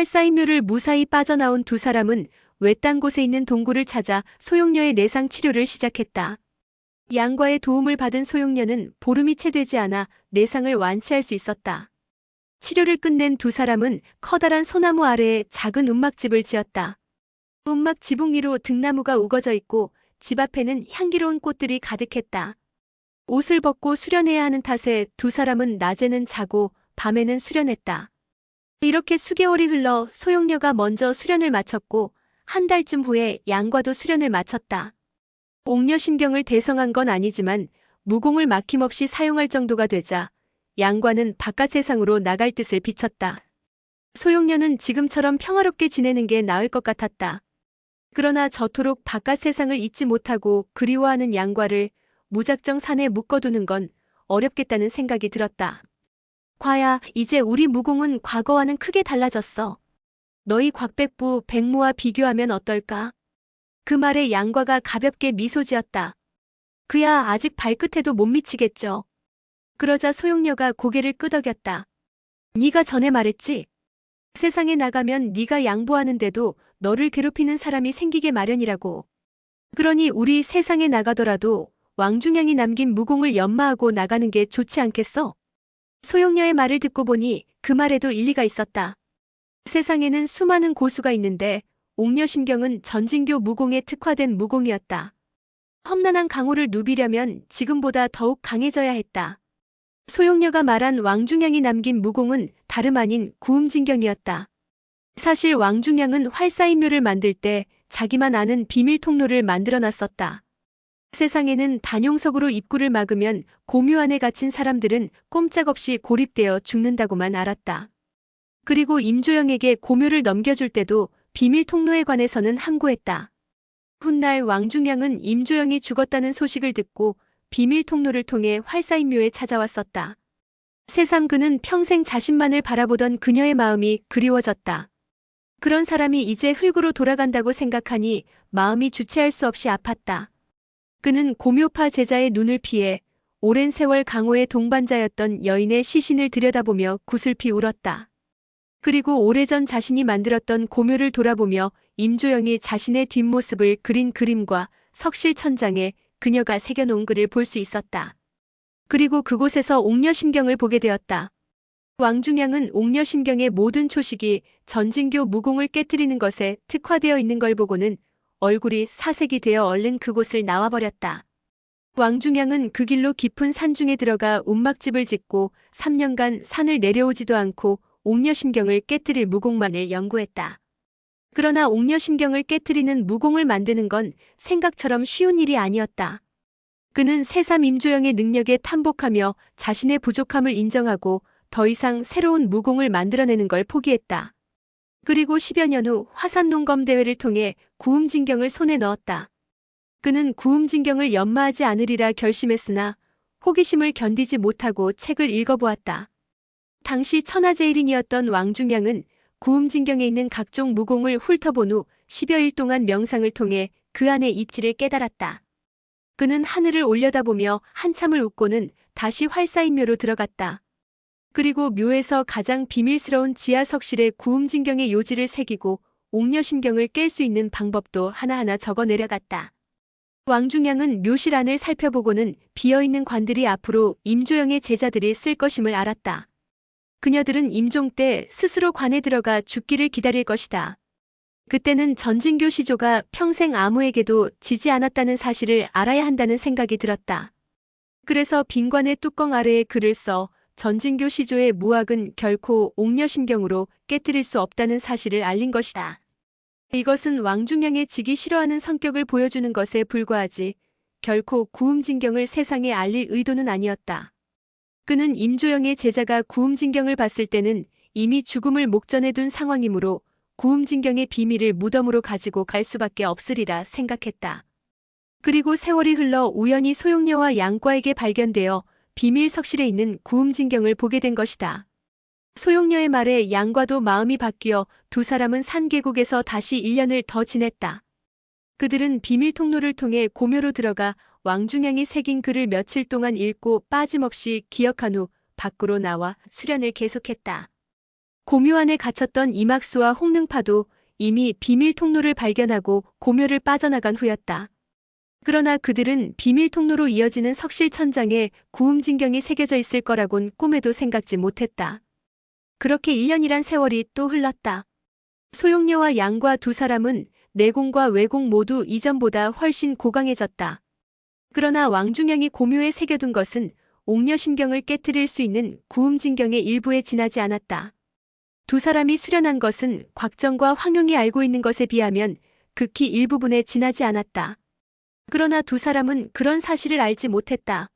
활사인묘를 무사히 빠져나온 두 사람은 외딴 곳에 있는 동굴을 찾아 소용녀의 내상 치료를 시작했다. 양과의 도움을 받은 소용녀는 보름이 채 되지 않아 내상을 완치할 수 있었다. 치료를 끝낸 두 사람은 커다란 소나무 아래에 작은 움막집을 지었다. 움막 지붕 위로 등나무가 우거져 있고 집 앞에는 향기로운 꽃들이 가득했다. 옷을 벗고 수련해야 하는 탓에 두 사람은 낮에는 자고 밤에는 수련했다. 이렇게 수개월이 흘러 소용녀가 먼저 수련을 마쳤고 한 달쯤 후에 양과도 수련을 마쳤다. 옥녀심경을 대성한 건 아니지만 무공을 막힘없이 사용할 정도가 되자 양과는 바깥 세상으로 나갈 뜻을 비쳤다. 소용녀는 지금처럼 평화롭게 지내는 게 나을 것 같았다. 그러나 저토록 바깥 세상을 잊지 못하고 그리워하는 양과를 무작정 산에 묶어두는 건 어렵겠다는 생각이 들었다. 과야, 이제 우리 무공은 과거와는 크게 달라졌어. 너희 곽백부 백모와 비교하면 어떨까? 그 말에 양과가 가볍게 미소 지었다. 그야 아직 발끝에도 못 미치겠죠. 그러자 소용녀가 고개를 끄덕였다. 네가 전에 말했지? 세상에 나가면 네가 양보하는데도 너를 괴롭히는 사람이 생기게 마련이라고. 그러니 우리 세상에 나가더라도 왕중양이 남긴 무공을 연마하고 나가는 게 좋지 않겠어? 소용녀의 말을 듣고 보니 그 말에도 일리가 있었다. 세상에는 수많은 고수가 있는데 옥녀심경은 전진교 무공에 특화된 무공이었다. 험난한 강호를 누비려면 지금보다 더욱 강해져야 했다. 소용녀가 말한 왕중양이 남긴 무공은 다름 아닌 구음진경이었다. 사실 왕중양은 활사인묘를 만들 때 자기만 아는 비밀 통로를 만들어 놨었다. 세상에는 단용석으로 입구를 막으면 고묘 안에 갇힌 사람들은 꼼짝없이 고립되어 죽는다고만 알았다. 그리고 임조영에게 고묘를 넘겨줄 때도 비밀 통로에 관해서는 함구했다. 훗날 왕중양은 임조영이 죽었다는 소식을 듣고 비밀 통로를 통해 활사인묘에 찾아왔었다. 새삼 그는 평생 자신만을 바라보던 그녀의 마음이 그리워졌다. 그런 사람이 이제 흙으로 돌아간다고 생각하니 마음이 주체할 수 없이 아팠다. 그는 고묘파 제자의 눈을 피해 오랜 세월 강호의 동반자였던 여인의 시신을 들여다보며 구슬피 울었다. 그리고 오래전 자신이 만들었던 고묘를 돌아보며 임조영이 자신의 뒷모습을 그린 그림과 석실 천장에 그녀가 새겨놓은 글을 볼 수 있었다. 그리고 그곳에서 옥녀심경을 보게 되었다. 왕중양은 옥녀심경의 모든 초식이 전진교 무공을 깨뜨리는 것에 특화되어 있는 걸 보고는 얼굴이 사색이 되어 얼른 그곳을 나와버렸다. 왕중양은 그 길로 깊은 산중에 들어가 움막집을 짓고 3년간 산을 내려오지도 않고 옥녀심경을 깨뜨릴 무공만을 연구했다. 그러나 옥녀심경을 깨뜨리는 무공을 만드는 건 생각처럼 쉬운 일이 아니었다. 그는 새삼 임조영의 능력에 탐복하며 자신의 부족함을 인정하고 더 이상 새로운 무공을 만들어내는 걸 포기했다. 그리고 10여 년 후 화산농검 대회를 통해 구음진경을 손에 넣었다. 그는 구음진경을 연마하지 않으리라 결심했으나 호기심을 견디지 못하고 책을 읽어보았다. 당시 천하제일인이었던 왕중양은 구음진경에 있는 각종 무공을 훑어본 후 10여일 동안 명상을 통해 그 안의 이치를 깨달았다. 그는 하늘을 올려다보며 한참을 웃고는 다시 활사인묘로 들어갔다. 그리고 묘에서 가장 비밀스러운 지하석실에 구음진경의 요지를 새기고 옥녀심경을 깰 수 있는 방법도 하나하나 적어 내려갔다. 왕중양은 묘실 안을 살펴보고는 비어있는 관들이 앞으로 임조영의 제자들이 쓸 것임을 알았다. 그녀들은 임종 때 스스로 관에 들어가 죽기를 기다릴 것이다. 그때는 전진교 시조가 평생 아무에게도 지지 않았다는 사실을 알아야 한다는 생각이 들었다. 그래서 빈관의 뚜껑 아래에 글을 써 전진교 시조의 무학은 결코 옥녀심경으로 깨뜨릴 수 없다는 사실을 알린 것이다. 이것은 왕중양의 지기 싫어하는 성격을 보여주는 것에 불과하지 결코 구음진경을 세상에 알릴 의도는 아니었다. 그는 임조영의 제자가 구음진경을 봤을 때는 이미 죽음을 목전에 둔 상황이므로 구음진경의 비밀을 무덤으로 가지고 갈 수밖에 없으리라 생각했다. 그리고 세월이 흘러 우연히 소용녀와 양과에게 발견되어 비밀 석실에 있는 구음진경을 보게 된 것이다. 소용녀의 말에 양과도 마음이 바뀌어 두 사람은 산 계곡에서 다시 1년을 더 지냈다. 그들은 비밀 통로를 통해 고묘로 들어가 왕중양이 새긴 글을 며칠 동안 읽고 빠짐없이 기억한 후 밖으로 나와 수련을 계속했다. 고묘 안에 갇혔던 이막수와 홍능파도 이미 비밀 통로를 발견하고 고묘를 빠져나간 후였다. 그러나 그들은 비밀 통로로 이어지는 석실 천장에 구음진경이 새겨져 있을 거라곤 꿈에도 생각지 못했다. 그렇게 1년이란 세월이 또 흘렀다. 소용녀와 양과 두 사람은 내공과 외공 모두 이전보다 훨씬 고강해졌다. 그러나 왕중양이 고묘에 새겨둔 것은 옥녀심경을 깨뜨릴 수 있는 구음진경의 일부에 지나지 않았다. 두 사람이 수련한 것은 곽정과 황용이 알고 있는 것에 비하면 극히 일부분에 지나지 않았다. 그러나 두 사람은 그런 사실을 알지 못했다.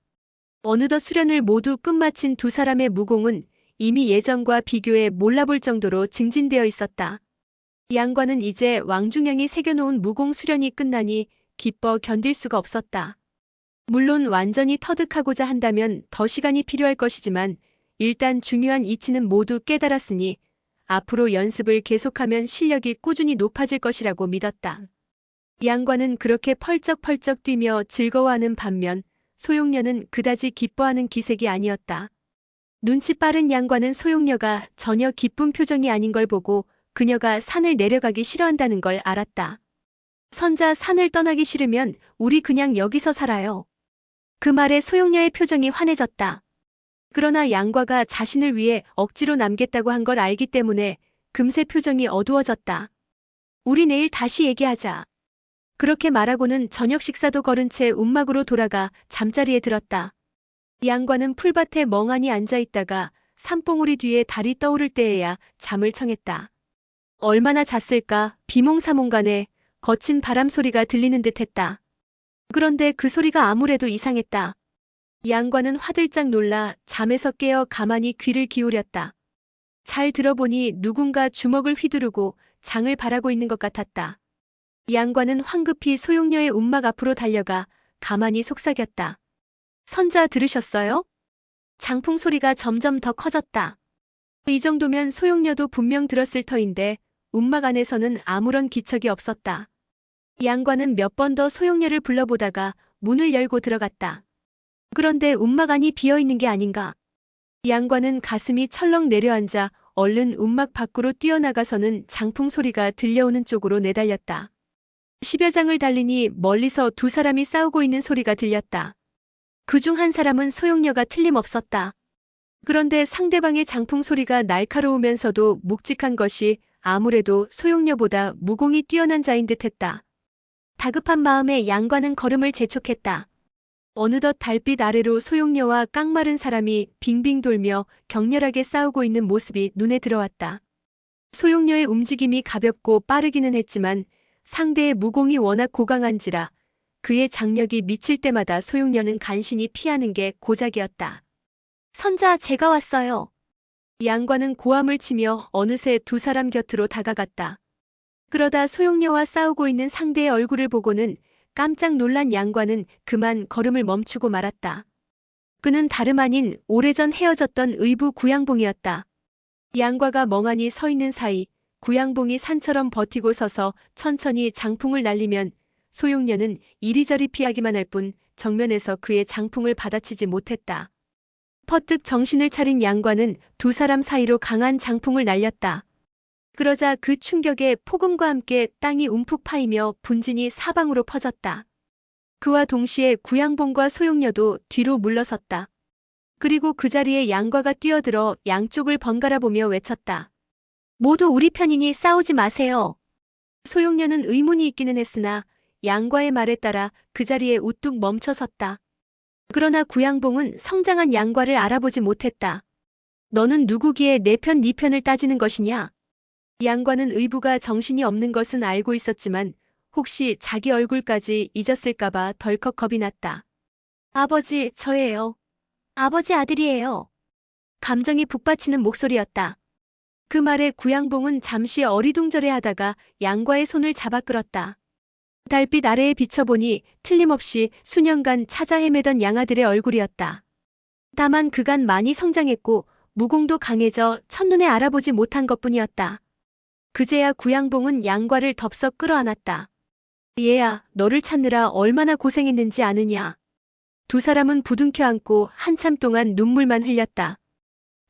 어느덧 수련을 모두 끝마친 두 사람의 무공은 이미 예전과 비교해 몰라볼 정도로 증진되어 있었다. 양과는 이제 왕중양이 새겨놓은 무공 수련이 끝나니 기뻐 견딜 수가 없었다. 물론 완전히 터득하고자 한다면 더 시간이 필요할 것이지만 일단 중요한 이치는 모두 깨달았으니 앞으로 연습을 계속하면 실력이 꾸준히 높아질 것이라고 믿었다. 양과는 그렇게 펄쩍펄쩍 뛰며 즐거워하는 반면 소용녀는 그다지 기뻐하는 기색이 아니었다. 눈치 빠른 양과는 소용녀가 전혀 기쁜 표정이 아닌 걸 보고 그녀가 산을 내려가기 싫어한다는 걸 알았다. 선자 산을 떠나기 싫으면 우리 그냥 여기서 살아요. 그 말에 소용녀의 표정이 환해졌다. 그러나 양과가 자신을 위해 억지로 남겠다고 한 걸 알기 때문에 금세 표정이 어두워졌다. 우리 내일 다시 얘기하자. 그렇게 말하고는 저녁 식사도 거른 채 움막으로 돌아가 잠자리에 들었다. 양과는 풀밭에 멍하니 앉아 있다가 산봉우리 뒤에 달이 떠오를 때에야 잠을 청했다. 얼마나 잤을까 비몽사몽간에 거친 바람 소리가 들리는 듯 했다. 그런데 그 소리가 아무래도 이상했다. 양과는 화들짝 놀라 잠에서 깨어 가만히 귀를 기울였다. 잘 들어보니 누군가 주먹을 휘두르고 장을 바라고 있는 것 같았다. 양과는 황급히 소용녀의 움막 앞으로 달려가 가만히 속삭였다. 선자 들으셨어요? 장풍 소리가 점점 더 커졌다. 이 정도면 소용녀도 분명 들었을 터인데 움막 안에서는 아무런 기척이 없었다. 양과는 몇번 더 소용녀를 불러보다가 문을 열고 들어갔다. 그런데 움막 안이 비어 있는 게 아닌가. 양과는 가슴이 철렁 내려앉아 얼른 움막 밖으로 뛰어나가서는 장풍 소리가 들려오는 쪽으로 내달렸다. 십여 장을 달리니 멀리서 두 사람이 싸우고 있는 소리가 들렸다. 그 중 한 사람은 소용녀가 틀림없었다. 그런데 상대방의 장풍 소리가 날카로우면서도 묵직한 것이 아무래도 소용녀보다 무공이 뛰어난 자인 듯 했다. 다급한 마음에 양과는 걸음을 재촉했다. 어느덧 달빛 아래로 소용녀와 깡마른 사람이 빙빙 돌며 격렬하게 싸우고 있는 모습이 눈에 들어왔다. 소용녀의 움직임이 가볍고 빠르기는 했지만 상대의 무공이 워낙 고강한지라 그의 장력이 미칠 때마다 소용녀는 간신히 피하는 게 고작이었다. 선자 제가 왔어요. 양과는 고함을 치며 어느새 두 사람 곁으로 다가갔다. 그러다 소용녀와 싸우고 있는 상대의 얼굴을 보고는 깜짝 놀란 양과는 그만 걸음을 멈추고 말았다. 그는 다름 아닌 오래전 헤어졌던 의부 구양봉이었다. 양과가 멍하니 서 있는 사이 구양봉이 산처럼 버티고 서서 천천히 장풍을 날리면 소용녀는 이리저리 피하기만 할 뿐 정면에서 그의 장풍을 받아치지 못했다. 퍼뜩 정신을 차린 양과는 두 사람 사이로 강한 장풍을 날렸다. 그러자 그 충격에 폭음과 함께 땅이 움푹 파이며 분진이 사방으로 퍼졌다. 그와 동시에 구양봉과 소용녀도 뒤로 물러섰다. 그리고 그 자리에 양과가 뛰어들어 양쪽을 번갈아 보며 외쳤다. 모두 우리 편이니 싸우지 마세요. 소용녀는 의문이 있기는 했으나 양과의 말에 따라 그 자리에 우뚝 멈춰 섰다. 그러나 구양봉은 성장한 양과를 알아보지 못했다. 너는 누구기에 내 편, 네 편을 따지는 것이냐? 양과는 의부가 정신이 없는 것은 알고 있었지만 혹시 자기 얼굴까지 잊었을까봐 덜컥 겁이 났다. 아버지, 저예요. 아버지 아들이에요. 감정이 북받치는 목소리였다. 그 말에 구양봉은 잠시 어리둥절해 하다가 양과의 손을 잡아 끌었다. 달빛 아래에 비춰보니 틀림없이 수년간 찾아 헤매던 양아들의 얼굴이었다. 다만 그간 많이 성장했고 무공도 강해져 첫눈에 알아보지 못한 것뿐이었다. 그제야 구양봉은 양과를 덥석 끌어안았다. 얘야, 너를 찾느라 얼마나 고생했는지 아느냐. 두 사람은 부둥켜 안고 한참 동안 눈물만 흘렸다.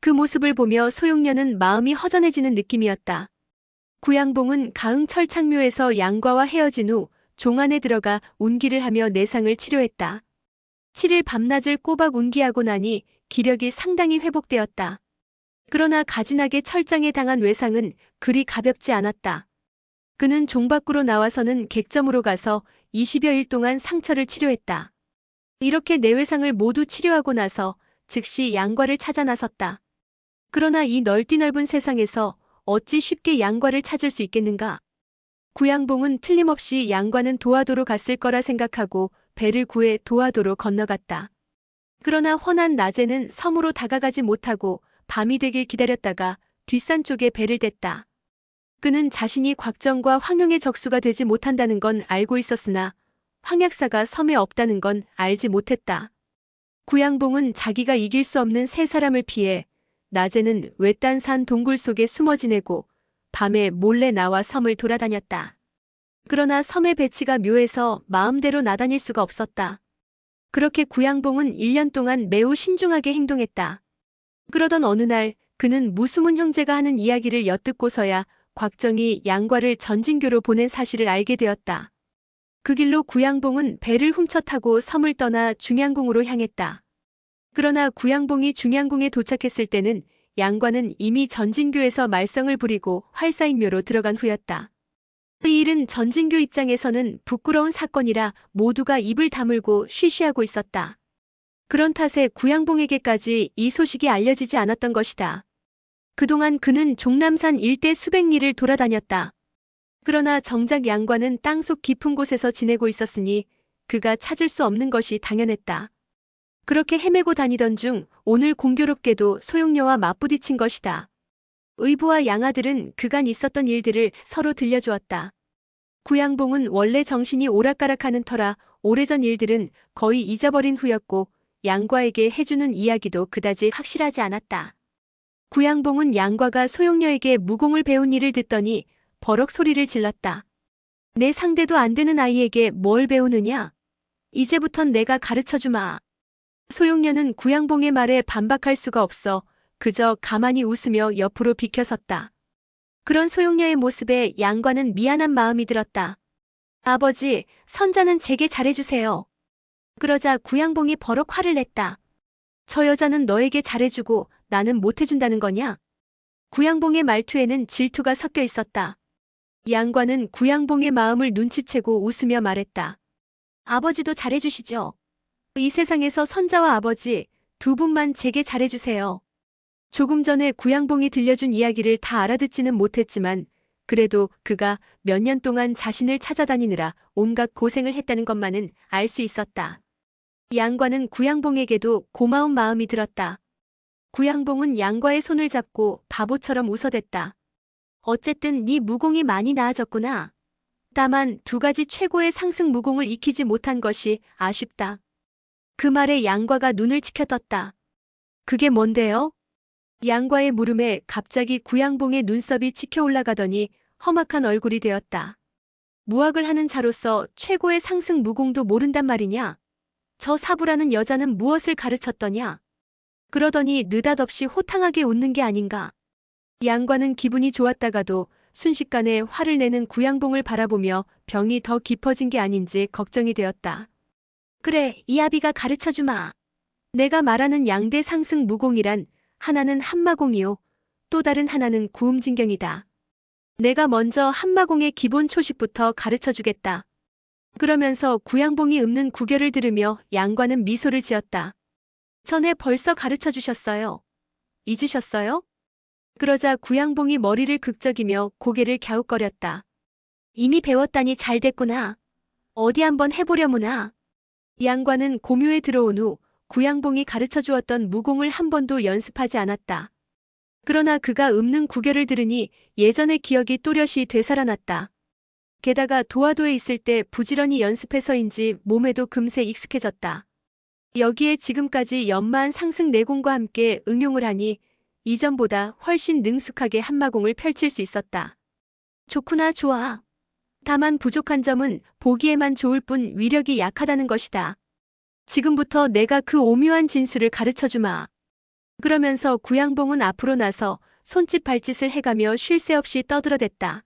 그 모습을 보며 소용녀는 마음이 허전해지는 느낌이었다. 구양봉은 가흥철 창묘에서 양과와 헤어진 후 종안에 들어가 운기를 하며 내상을 치료했다. 7일 밤낮을 꼬박 운기하고 나니 기력이 상당히 회복되었다. 그러나 가진하게 철장에 당한 외상은 그리 가볍지 않았다. 그는 종 밖으로 나와서는 객점으로 가서 20여일 동안 상처를 치료했다. 이렇게 내외상을 모두 치료하고 나서 즉시 양과를 찾아 나섰다. 그러나 이 넓디 넓은 세상에서 어찌 쉽게 양과를 찾을 수 있겠는가? 구양봉은 틀림없이 양과는 도화도로 갔을 거라 생각하고 배를 구해 도화도로 건너갔다. 그러나 훤한 낮에는 섬으로 다가가지 못하고 밤이 되길 기다렸다가 뒷산 쪽에 배를 댔다. 그는 자신이 곽정과 황룡의 적수가 되지 못한다는 건 알고 있었으나 황약사가 섬에 없다는 건 알지 못했다. 구양봉은 자기가 이길 수 없는 세 사람을 피해 낮에는 외딴 산 동굴 속에 숨어 지내고 밤에 몰래 나와 섬을 돌아다녔다. 그러나 섬의 배치가 묘해서 마음대로 나다닐 수가 없었다. 그렇게 구양봉은 1년 동안 매우 신중하게 행동했다. 그러던 어느 날 그는 무수문 형제가 하는 이야기를 엿듣고서야 곽정이 양과를 전진교로 보낸 사실을 알게 되었다. 그 길로 구양봉은 배를 훔쳐 타고 섬을 떠나 중양궁으로 향했다. 그러나 구양봉이 중양궁에 도착했을 때는 양과는 이미 전진교에서 말썽을 부리고 활사인묘로 들어간 후였다. 이 일은 전진교 입장에서는 부끄러운 사건이라 모두가 입을 다물고 쉬쉬하고 있었다. 그런 탓에 구양봉에게까지 이 소식이 알려지지 않았던 것이다. 그동안 그는 종남산 일대 수백 리를 돌아다녔다. 그러나 정작 양과는 땅속 깊은 곳에서 지내고 있었으니 그가 찾을 수 없는 것이 당연했다. 그렇게 헤매고 다니던 중 오늘 공교롭게도 소용녀와 맞부딪힌 것이다. 의부와 양아들은 그간 있었던 일들을 서로 들려주었다. 구양봉은 원래 정신이 오락가락하는 터라 오래전 일들은 거의 잊어버린 후였고 양과에게 해주는 이야기도 그다지 확실하지 않았다. 구양봉은 양과가 소용녀에게 무공을 배운 일을 듣더니 버럭 소리를 질렀다. 내 상대도 안 되는 아이에게 뭘 배우느냐? 이제부턴 내가 가르쳐주마. 소용녀는 구양봉의 말에 반박할 수가 없어 그저 가만히 웃으며 옆으로 비켜섰다. 그런 소용녀의 모습에 양과는 미안한 마음이 들었다. 아버지, 선자는 제게 잘해주세요. 그러자 구양봉이 버럭 화를 냈다. 저 여자는 너에게 잘해주고 나는 못해준다는 거냐? 구양봉의 말투에는 질투가 섞여 있었다. 양과는 구양봉의 마음을 눈치채고 웃으며 말했다. 아버지도 잘해주시죠. 이 세상에서 선자와 아버지 두 분만 제게 잘해주세요. 조금 전에 구양봉이 들려준 이야기를 다 알아듣지는 못했지만 그래도 그가 몇 년 동안 자신을 찾아다니느라 온갖 고생을 했다는 것만은 알 수 있었다. 양과는 구양봉에게도 고마운 마음이 들었다. 구양봉은 양과의 손을 잡고 바보처럼 웃어댔다. 어쨌든 네 무공이 많이 나아졌구나. 다만 두 가지 최고의 상승 무공을 익히지 못한 것이 아쉽다. 그 말에 양과가 눈을 치켜떴다. 그게 뭔데요? 양과의 물음에 갑자기 구양봉의 눈썹이 치켜 올라가더니 험악한 얼굴이 되었다. 무학을 하는 자로서 최고의 상승 무공도 모른단 말이냐? 저 사부라는 여자는 무엇을 가르쳤더냐? 그러더니 느닷없이 호탕하게 웃는 게 아닌가? 양과는 기분이 좋았다가도 순식간에 화를 내는 구양봉을 바라보며 병이 더 깊어진 게 아닌지 걱정이 되었다. 그래, 이 아비가 가르쳐주마. 내가 말하는 양대 상승 무공이란 하나는 한마공이요. 또 다른 하나는 구음진경이다. 내가 먼저 한마공의 기본 초식부터 가르쳐 주겠다. 그러면서 구양봉이 읊는 구결을 들으며 양과는 미소를 지었다. 전에 벌써 가르쳐 주셨어요. 잊으셨어요? 그러자 구양봉이 머리를 극적이며 고개를 갸웃거렸다. 이미 배웠다니 잘 됐구나. 어디 한번 해보려무나. 양과는 고묘에 들어온 후 구양봉이 가르쳐 주었던 무공을 한 번도 연습하지 않았다. 그러나 그가 읊는 구결을 들으니 예전의 기억이 또렷이 되살아났다. 게다가 도화도에 있을 때 부지런히 연습해서인지 몸에도 금세 익숙해졌다. 여기에 지금까지 연마한 상승 내공과 함께 응용을 하니 이전보다 훨씬 능숙하게 한마공을 펼칠 수 있었다. 좋구나 좋아. 다만 부족한 점은 보기에만 좋을 뿐 위력이 약하다는 것이다. 지금부터 내가 그 오묘한 진수를 가르쳐 주마. 그러면서 구양봉은 앞으로 나서 손짓 발짓을 해가며 쉴 새 없이 떠들어댔다.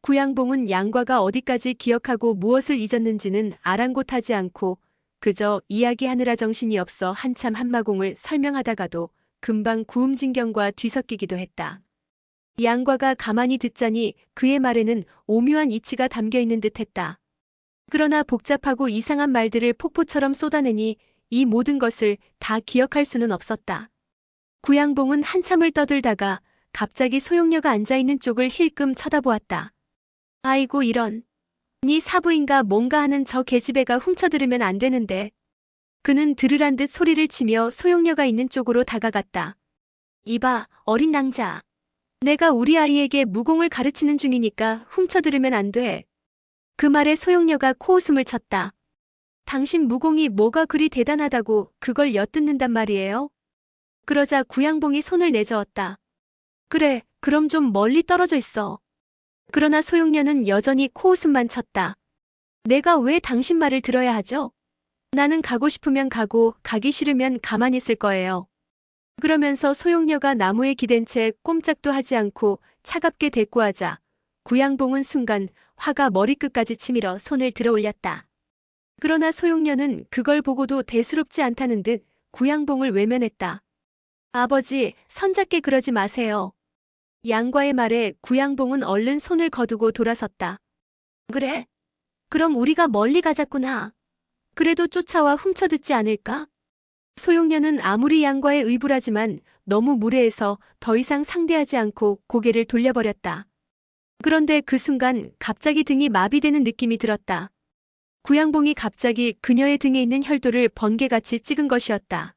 구양봉은 양과가 어디까지 기억하고 무엇을 잊었는지는 아랑곳하지 않고 그저 이야기하느라 정신이 없어 한참 한마공을 설명하다가도 금방 구음진경과 뒤섞이기도 했다. 양과가 가만히 듣자니 그의 말에는 오묘한 이치가 담겨 있는 듯 했다. 그러나 복잡하고 이상한 말들을 폭포처럼 쏟아내니 이 모든 것을 다 기억할 수는 없었다. 구양봉은 한참을 떠들다가 갑자기 소용녀가 앉아있는 쪽을 힐끔 쳐다보았다. 아이고 이런. 네 사부인가 뭔가 하는 저 계집애가 훔쳐들으면 안 되는데. 그는 들으란 듯 소리를 치며 소용녀가 있는 쪽으로 다가갔다. 이봐, 어린 낭자. 내가 우리 아이에게 무공을 가르치는 중이니까 훔쳐들으면 안 돼. 그 말에 소용녀가 코웃음을 쳤다. 당신 무공이 뭐가 그리 대단하다고 그걸 엿듣는단 말이에요? 그러자 구양봉이 손을 내저었다. 그래, 그럼 좀 멀리 떨어져 있어. 그러나 소용녀는 여전히 코웃음만 쳤다. 내가 왜 당신 말을 들어야 하죠? 나는 가고 싶으면 가고 가기 싫으면 가만히 있을 거예요. 그러면서 소용녀가 나무에 기댄 채 꼼짝도 하지 않고 차갑게 대꾸하자 구양봉은 순간 화가 머리끝까지 치밀어 손을 들어 올렸다. 그러나 소용녀는 그걸 보고도 대수롭지 않다는 듯 구양봉을 외면했다. 아버지, 선작게 그러지 마세요. 양과의 말에 구양봉은 얼른 손을 거두고 돌아섰다. 그래? 그럼 우리가 멀리 가자꾸나. 그래도 쫓아와 훔쳐듣지 않을까? 소용녀는 아무리 양과에 의불하지만 너무 무례해서 더 이상 상대하지 않고 고개를 돌려버렸다. 그런데 그 순간 갑자기 등이 마비되는 느낌이 들었다. 구양봉이 갑자기 그녀의 등에 있는 혈도를 번개같이 찍은 것이었다.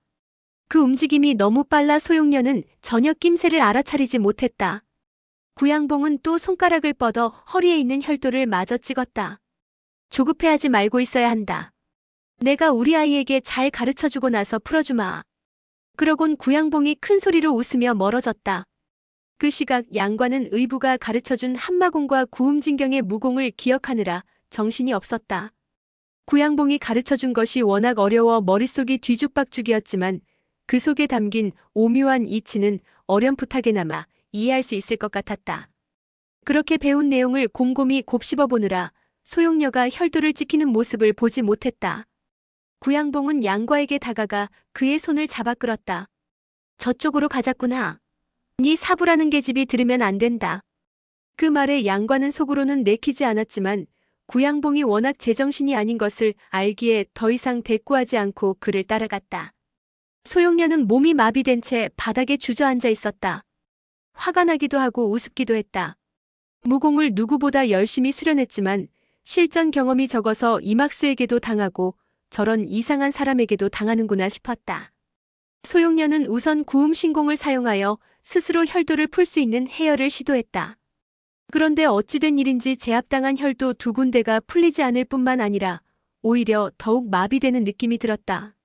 그 움직임이 너무 빨라 소용녀는 전혀 낌새를 알아차리지 못했다. 구양봉은 또 손가락을 뻗어 허리에 있는 혈도를 마저 찍었다. 조급해하지 말고 있어야 한다. 내가 우리 아이에게 잘 가르쳐주고 나서 풀어주마. 그러곤 구양봉이 큰 소리로 웃으며 멀어졌다. 그 시각 양과는 의부가 가르쳐준 한마공과 구음진경의 무공을 기억하느라 정신이 없었다. 구양봉이 가르쳐준 것이 워낙 어려워 머릿속이 뒤죽박죽이었지만 그 속에 담긴 오묘한 이치는 어렴풋하게나마 이해할 수 있을 것 같았다. 그렇게 배운 내용을 곰곰이 곱씹어 보느라 소용녀가 혈도를 찍히는 모습을 보지 못했다. 구양봉은 양과에게 다가가 그의 손을 잡아 끌었다. 저쪽으로 가자꾸나. 네 사부라는 계집이 들으면 안 된다. 그 말에 양과는 속으로는 내키지 않았지만 구양봉이 워낙 제정신이 아닌 것을 알기에 더 이상 대꾸하지 않고 그를 따라갔다. 소용녀는 몸이 마비된 채 바닥에 주저앉아 있었다. 화가 나기도 하고 우습기도 했다. 무공을 누구보다 열심히 수련했지만 실전 경험이 적어서 이막수에게도 당하고 저런 이상한 사람에게도 당하는구나 싶었다. 소용녀는 우선 구음 신공을 사용하여 스스로 혈도를 풀 수 있는 해열을 시도했다. 그런데 어찌된 일인지 제압당한 혈도 두 군데가 풀리지 않을 뿐만 아니라 오히려 더욱 마비되는 느낌이 들었다.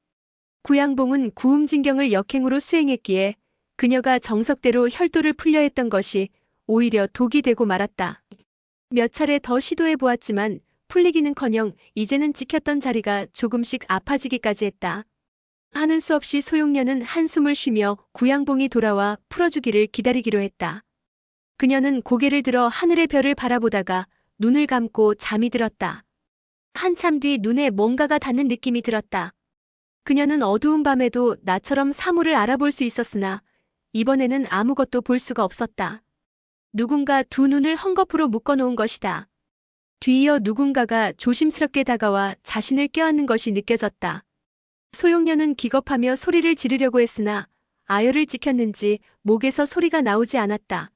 구양봉은 구음진경을 역행으로 수행했기에 그녀가 정석대로 혈도를 풀려 했던 것이 오히려 독이 되고 말았다. 몇 차례 더 시도해 보았지만 풀리기는커녕 이제는 지켰던 자리가 조금씩 아파지기까지 했다. 하는 수 없이 소용녀는 한숨을 쉬며 구양봉이 돌아와 풀어주기를 기다리기로 했다. 그녀는 고개를 들어 하늘의 별을 바라보다가 눈을 감고 잠이 들었다. 한참 뒤 눈에 뭔가가 닿는 느낌이 들었다. 그녀는 어두운 밤에도 나처럼 사물을 알아볼 수 있었으나 이번에는 아무것도 볼 수가 없었다. 누군가 두 눈을 헝겊으로 묶어놓은 것이다. 뒤이어 누군가가 조심스럽게 다가와 자신을 껴안는 것이 느껴졌다. 소용녀는 기겁하며 소리를 지르려고 했으나 아열을 지켰는지 목에서 소리가 나오지 않았다.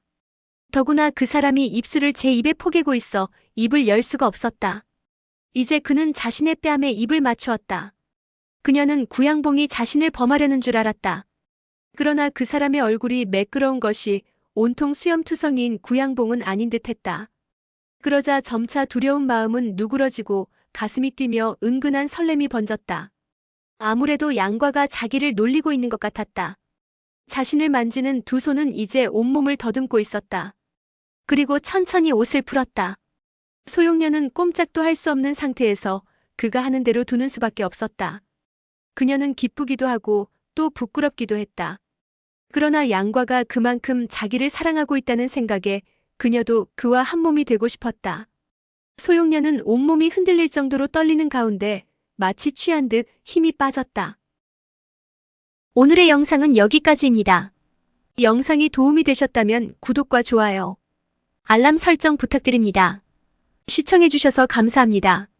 더구나 그 사람이 입술을 제 입에 포개고 있어 입을 열 수가 없었다. 이제 그는 자신의 뺨에 입을 맞추었다. 그녀는 구양봉이 자신을 범하려는 줄 알았다. 그러나 그 사람의 얼굴이 매끄러운 것이 온통 수염투성이인 구양봉은 아닌 듯했다. 그러자 점차 두려운 마음은 누그러지고 가슴이 뛰며 은근한 설렘이 번졌다. 아무래도 양과가 자기를 놀리고 있는 것 같았다. 자신을 만지는 두 손은 이제 온몸을 더듬고 있었다. 그리고 천천히 옷을 풀었다. 소용녀는 꼼짝도 할 수 없는 상태에서 그가 하는 대로 두는 수밖에 없었다. 그녀는 기쁘기도 하고 또 부끄럽기도 했다. 그러나 양과가 그만큼 자기를 사랑하고 있다는 생각에 그녀도 그와 한 몸이 되고 싶었다. 소용녀는 온몸이 흔들릴 정도로 떨리는 가운데 마치 취한 듯 힘이 빠졌다. 오늘의 영상은 여기까지입니다. 영상이 도움이 되셨다면 구독과 좋아요, 알람 설정 부탁드립니다. 시청해주셔서 감사합니다.